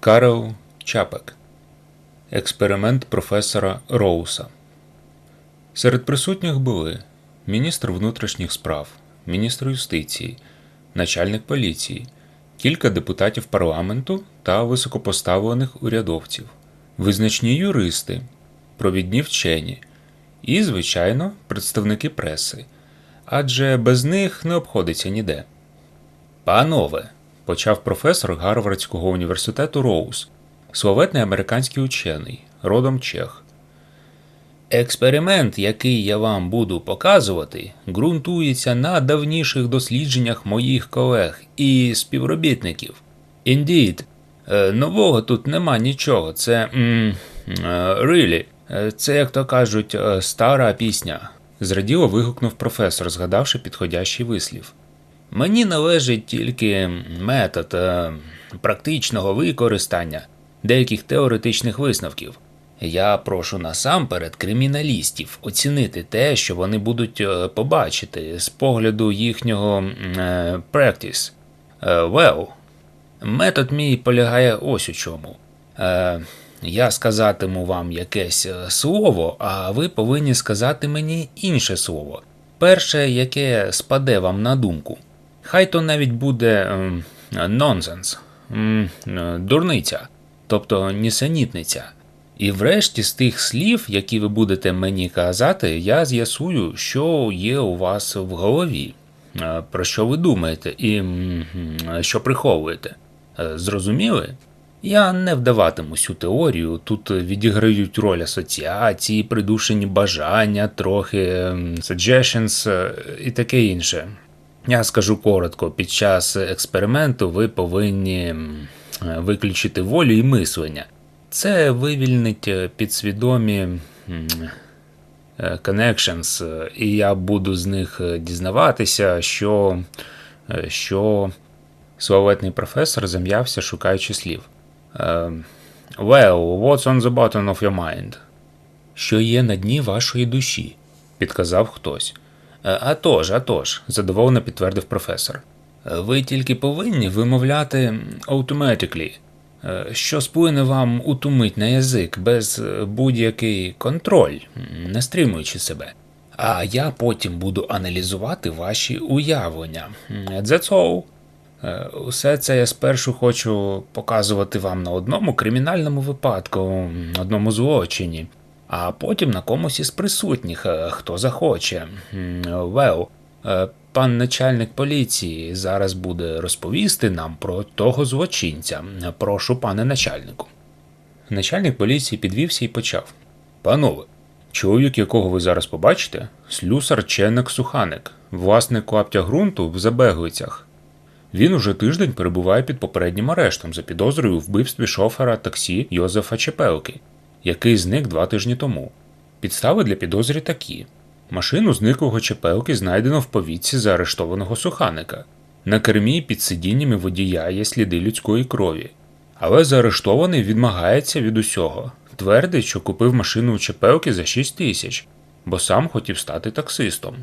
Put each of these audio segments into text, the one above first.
Карл Чапек. Експеримент професора Роуса. Серед присутніх були міністр внутрішніх справ, міністр юстиції, начальник поліції, кілька депутатів парламенту та високопоставлених урядовців, визначні юристи, провідні вчені і, звичайно, представники преси. Адже без них не обходиться ніде. Панове, почав професор Гарвардського університету Роуз, славетний американський учений, родом Чех. Експеримент, який я вам буду показувати, ґрунтується на давніших дослідженнях моїх колег і співробітників. Indeed, е, нового тут нема нічого. Це м, е, е, це, як то кажуть, стара пісня. Зраділо вигукнув професор, згадавши підходящий вислів. Мені належить тільки метод е, практичного використання деяких теоретичних висновків. Я прошу насамперед криміналістів оцінити те, що вони будуть е, побачити з погляду їхнього е, practice. Е, well, метод мій полягає ось у чому. Я сказатиму вам якесь слово, а ви повинні сказати мені інше слово. Перше, яке спаде вам на думку. Хай то навіть буде ем, нонсенс, е, дурниця, тобто нісенітниця. І врешті з тих слів, які ви будете мені казати, я з'ясую, що є у вас в голові, е, про що ви думаєте і що приховуєте. Е, Зрозуміли? Я не вдаватимусь у теорію, тут відіграють роль асоціації, придушені бажання, трохи ем, suggestions і таке інше. Я скажу коротко, під час експерименту ви повинні виключити волю і мислення. Це вивільнить е, підсвідомі е, connections, е, і я буду з них дізнаватися, що, що славетний професор зам'явся, шукаючи слів. Well, what's on the bottom of your mind? Що є на дні вашої душі, підказав хтось. «Е, А тож, а тож, задоволено підтвердив професор. «Е, Ви тільки повинні вимовляти automatically, е, що сплине вам у ту мить на язик без будь-який контроль, не стримуючи себе. А я потім буду аналізувати ваші уявлення. That's all. Усе це я спершу хочу показувати вам на одному кримінальному випадку, одному злочині, а потім на комусь із присутніх, е, хто захоче. Е, пан начальник поліції зараз буде розповісти нам про того злочинця. Прошу, пане начальнику. Начальник поліції підвівся і почав. Панове, чоловік, якого ви зараз побачите, слюсар Ченник Суханик, власник клаптя ґрунту в Забеглицях. Він уже тиждень перебуває під попереднім арештом за підозрою вбивстві шофера таксі Йозефа Чепелки, який зник два тижні тому. Підстави для підозрі такі: машину зниклого Чепелки знайдено в повітці заарештованого суханика. На кермі під сидіннями водія є сліди людської крові. Але заарештований відмагається від усього. Твердить, що купив машину у Чепелки за 6 тисяч, бо сам хотів стати таксистом.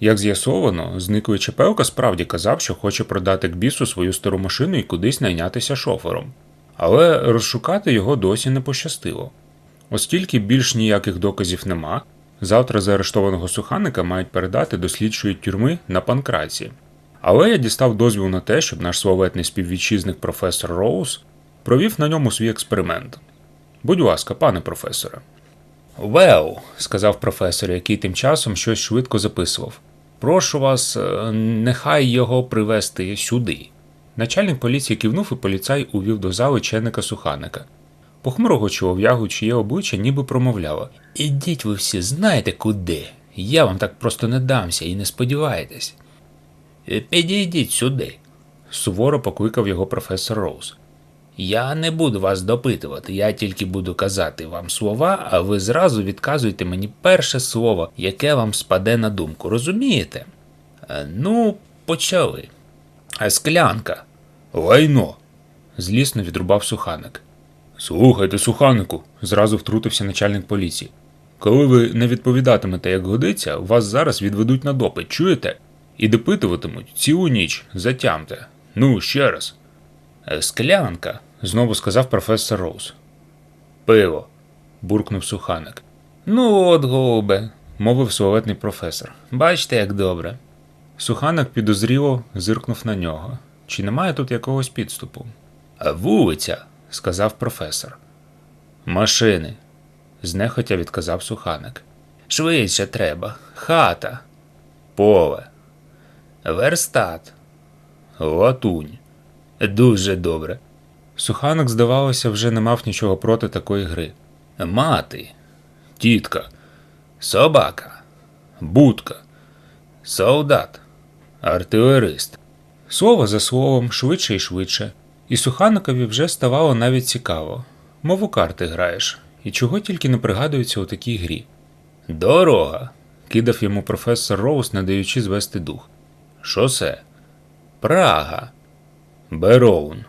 Як з'ясовано, зниклий Чепелка справді казав, що хоче продати к бісу свою стару машину і кудись найнятися шофером. Але розшукати його досі не пощастило. Оскільки більш ніяких доказів нема, завтра заарештованого суханика мають передати до слідчої тюрми на панкраці. Але я дістав дозвіл на те, щоб наш славетний співвітчизник професор Роуз провів на ньому свій експеримент. Будь ласка, пане професоре. Well, сказав професор, який тим часом щось швидко записував. Прошу вас, е, нехай його привезти сюди. Начальник поліції кивнув і поліцай увів до зали ченника суханика. Похмурого чолов'ягу, чиє обличчя ніби промовляло Ідіть ви всі знаєте куди. Я вам так просто не дамся і не сподіваєтесь. «Е, Підійдіть сюди, суворо покликав його професор Роуз. Я не буду вас допитувати, я тільки буду казати вам слова, а ви зразу відказуєте мені перше слово, яке вам спаде на думку, розумієте? Е, Ну, почали. Склянка. Лайно. злісно відрубав суханик. Слухайте, суханику, зразу втрутився начальник поліції. Коли ви не відповідатимете, як годиться, вас зараз відведуть на допит, чуєте? І допитуватимуть цілу ніч, затямте. Ну, ще раз. Е, Склянка, знову сказав професор Роуз. Пиво. буркнув суханик. Ну от, голубе, мовив славетний професор. Бачите, як добре. Суханик підозріло зиркнув на нього. Чи немає тут якогось підступу? Вулиця, сказав професор. Машини, знехотя відказав суханик. Швидше треба. Хата. Поле. Верстат. Латунь. Дуже добре. Суханик, здавалося, вже не мав нічого проти такої гри. Мати, тітка, собака, будка, солдат, артилерист. Слово за словом, швидше і швидше, і Суханикові вже ставало навіть цікаво. Мов у карти граєш, і чого тільки не пригадується у такій грі. Дорога. кидав йому професор Роуз, не даючи звести дух. Шосе. Прага. Бероун.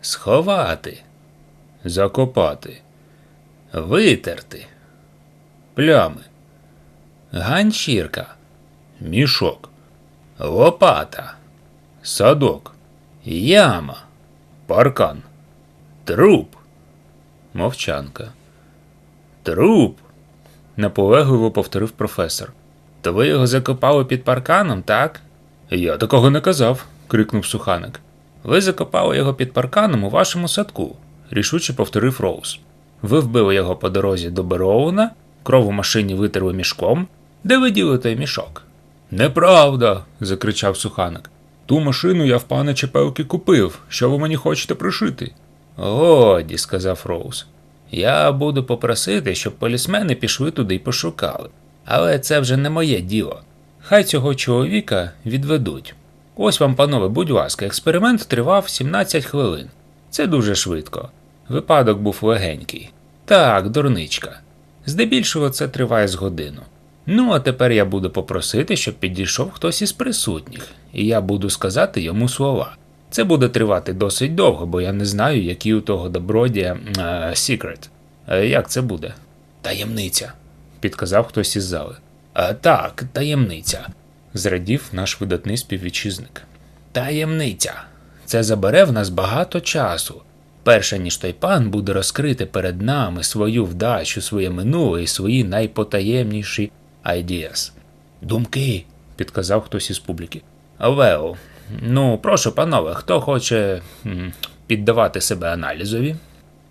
Сховати. Закопати. Витерти. Плями. Ганчірка. Мішок. Лопата. Садок. Яма. Паркан. Труп. Мовчанка. Труп. наполегливо повторив професор. То ви його закопали під парканом, так? Я такого не казав, крикнув суханик. Ви закопали його під парканом у вашому садку, рішуче повторив Роуз. Ви вбили його по дорозі до Бероуна, кров у машині витерли мішком. Де ви діли той мішок? Неправда. закричав суханик. Ту машину я в пана Чепелки купив. Що ви мені хочете пришити? Годі, сказав Роуз. Я буду попросити, щоб полісмени пішли туди й пошукали. Але це вже не моє діло. Хай цього чоловіка відведуть. Ось вам, панове, будь ласка, експеримент тривав 17 хвилин. Це дуже швидко. Випадок був легенький. Так, дурничка. Здебільшого це триває з годину. Ну, а тепер я буду попросити, щоб підійшов хтось із присутніх, і я буду сказати йому слова. Це буде тривати досить довго, бо я не знаю, який у того добродія секрет. Як це буде? Таємниця, підказав хтось із зали. А, так, таємниця, зрадів наш видатний співвітчизник. Таємниця. Це забере в нас багато часу. Перше ніж той пан буде розкрити перед нами свою вдачу, своє минуле і свої найпотаємніші ideas. Думки, підказав хтось із публіки. Вел, ну прошу, панове, хто хоче піддавати себе аналізові?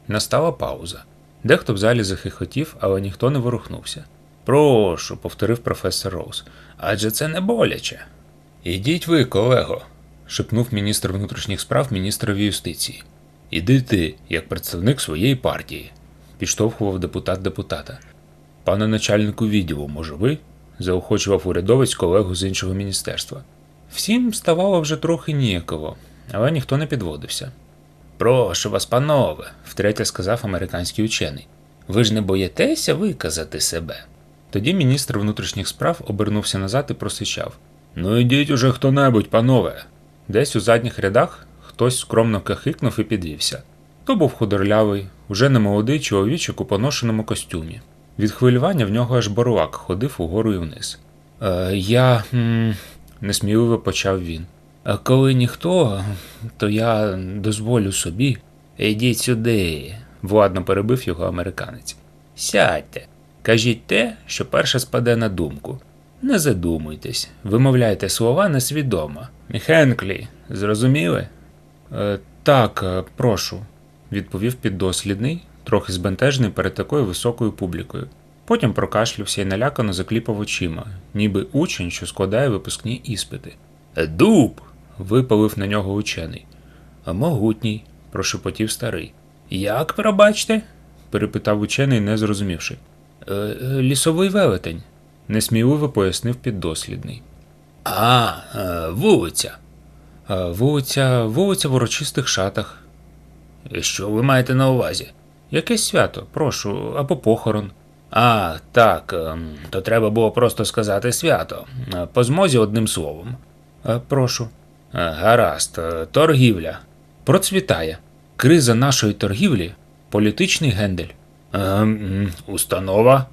Настала пауза. Дехто в залі захихотів, але ніхто не ворухнувся. Прошу, повторив професор Роуз, адже це не боляче. Ідіть ви, колего, шепнув міністр внутрішніх справ міністрові юстиції. Іди ти, як представник своєї партії, підштовхував депутат депутата. Пане начальнику відділу, може ви? заохочував урядовець колегу з іншого міністерства. Всім ставало вже трохи ніяково, але ніхто не підводився. Прошу вас, панове, втретє сказав американський учений. Ви ж не боїтеся виказати себе. Тоді міністр внутрішніх справ обернувся назад і просичав: Ну ідіть уже хто-небудь, панове. Десь у задніх рядах хтось скромно кахикнув і підвівся. То був худорлявий, уже немолодий чоловічок у поношеному костюмі. Від хвилювання в нього аж боровак ходив угору і вниз. Е, я. М- несміливо почав він. А коли ніхто, то я дозволю собі. Ідіть сюди, владно перебив його американець. Сядьте, кажіть те, що перше спаде на думку. Не задумуйтесь, вимовляйте слова несвідомо. Хенклі, зрозуміли? Е, так, е, прошу, відповів піддослідний, трохи збентежений перед такою високою публікою. Потім прокашлявся і налякано закліпав очима, ніби учень, що складає випускні іспити. Дуб. випалив на нього учений. Могутній, прошепотів старий. Як, пробачте? перепитав учений, не зрозумівши. «Е, е, лісовий велетень, несміливо пояснив піддослідний. А, е, вулиця. «Е, Вулиця, вулиця в урочистих шатах. Що ви маєте на увазі? Якесь свято, прошу, або похорон. А, так, ем, то треба було просто сказати свято. Е, По змозі одним словом. Е, Прошу. Е, Гаразд, торгівля. Процвітає. Криза нашої торгівлі політичний гендель. Ем, установа.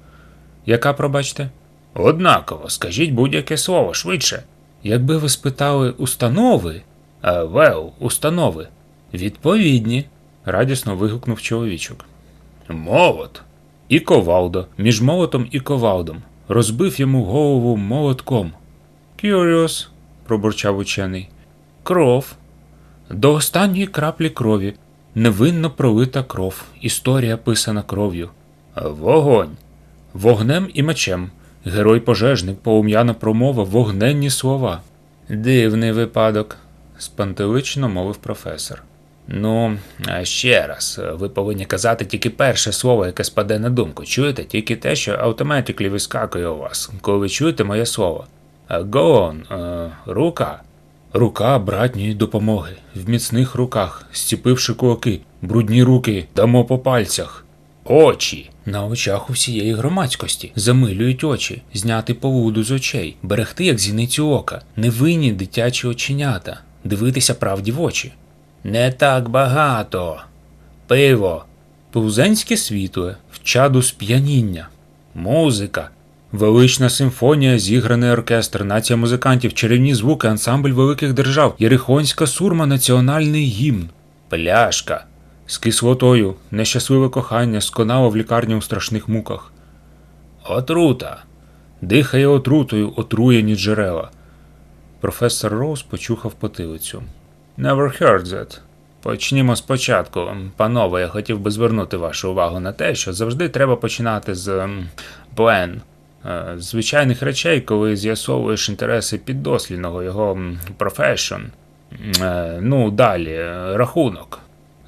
Яка, пробачте? Однаково, скажіть будь-яке слово швидше. Якби ви спитали установи, вел, установи. Відповідні, радісно вигукнув чоловічок. Молот. І ковалдо, між молотом і ковалдом. Розбив йому голову молотком. Curious, пробурчав учений. Кров. До останньої краплі крові. Невинно пролита кров. Історія писана кров'ю. Вогонь. Вогнем і мечем. Герой пожежник полум'яна промова, вогненні слова. Дивний випадок, спантелично мовив професор. Ну, ще раз, ви повинні казати тільки перше слово, яке спаде на думку. Чуєте? Тільки те, що автоматиклі вискакує у вас, коли ви чуєте моє слово. А, Go on, е, рука. Рука братньої допомоги. В міцних руках, зціпивши кулаки, брудні руки, дамо по пальцях. Очі. На очах усієї громадськості замилюють очі, зняти повуду з очей, берегти, як зіницю ока, невинні дитячі оченята, дивитися правді в очі. Не так багато. Пиво. Пузенське світле, в чаду сп'яніння. Музика. Велична симфонія, зіграний оркестр, нація музикантів, чарівні звуки, ансамбль великих держав, Єрихонська сурма, національний гімн. Пляшка. З кислотою, нещасливе кохання, сконало в лікарні у страшних муках. Отрута. Дихає отрутою, отруєні джерела. Професор Роуз почухав потилицю. Never heard that. Почнімо спочатку. Панове, я хотів би звернути вашу увагу на те, що завжди треба починати з ем, plan. Е, Звичайних речей, коли з'ясовуєш інтереси піддослідного, його м, profession. Е, Ну, далі, е, рахунок.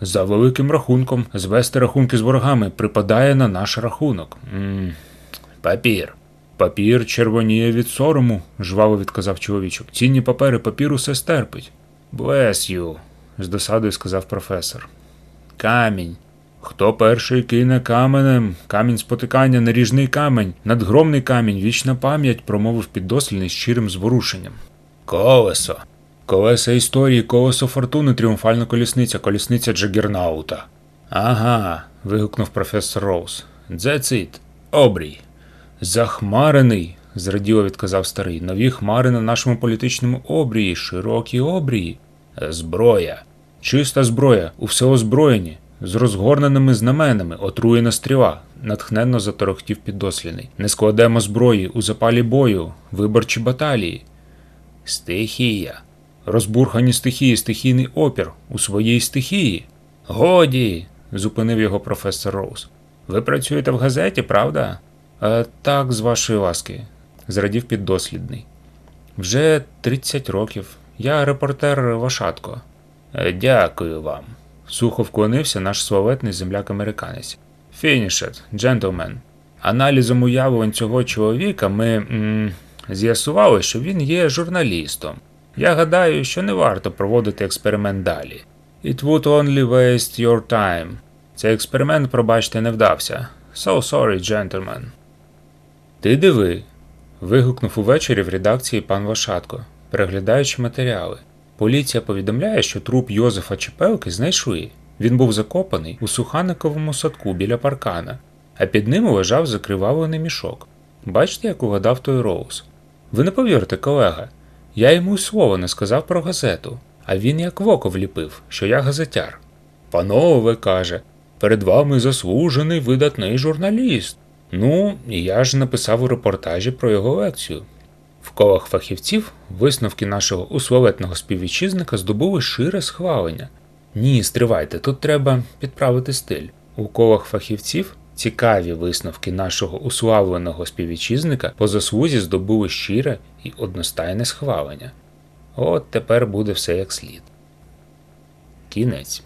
За великим рахунком, звести рахунки з ворогами припадає на наш рахунок. Папір. Папір червоніє від сорому, жваво відказав чоловічок. Цінні папери, папір усе стерпить. Bless you, з досадою сказав професор. Камінь. Хто перший кине каменем, камінь спотикання, наріжний камінь, надгромний камінь, вічна пам'ять, промовив піддослідний з щирим зворушенням. Колесо. Колеса історії, колесо фортуни, тріумфальна колісниця, колісниця Джагернаута. Ага. вигукнув професор Роуз. It. Обрій. Захмарений, зраділо відказав старий. Нові хмари на нашому політичному обрії, широкі обрії. Зброя. Чиста зброя, у всеозброєнні, з розгорненими знаменами, отруєна стріла, натхненно заторохтів піддослідний. Не складемо зброї у запалі бою, виборчі баталії. Стихія. Розбурхані стихії, стихійний опір у своїй стихії. Годі. зупинив його професор Роуз. Ви працюєте в газеті, правда? «Е, так, з вашої ласки, зрадів піддослідний. Вже 30 років. Я репортер Вашатко. «Е, Дякую вам. Сухо вклонився наш славетний земляк-американець. Фінішет, джентльмен. Аналізом уявлень цього чоловіка ми з'ясували, що він є журналістом. Я гадаю, що не варто проводити експеримент далі. It would only waste your time. Цей експеримент, пробачте, не вдався. So sorry, gentlemen. Ти диви. Вигукнув увечері в редакції пан Вашатко, переглядаючи матеріали. Поліція повідомляє, що труп Йозефа Чепелки знайшли. Він був закопаний у суханиковому садку біля паркана, а під ним лежав закривавлений мішок. Бачите, як угадав той Роуз? Ви не повірите, колега. Я йому й слова не сказав про газету, а він як в око вліпив, що я газетяр. Панове, каже, перед вами заслужений видатний журналіст. Ну, я ж написав у репортажі про його лекцію. В колах фахівців висновки нашого уславетного співвітчизника здобули шире схвалення. Ні, стривайте, тут треба підправити стиль. У колах фахівців цікаві висновки нашого уславленого співвітчизника по заслузі здобули щире і одностайне схвалення. От тепер буде все як слід. Кінець.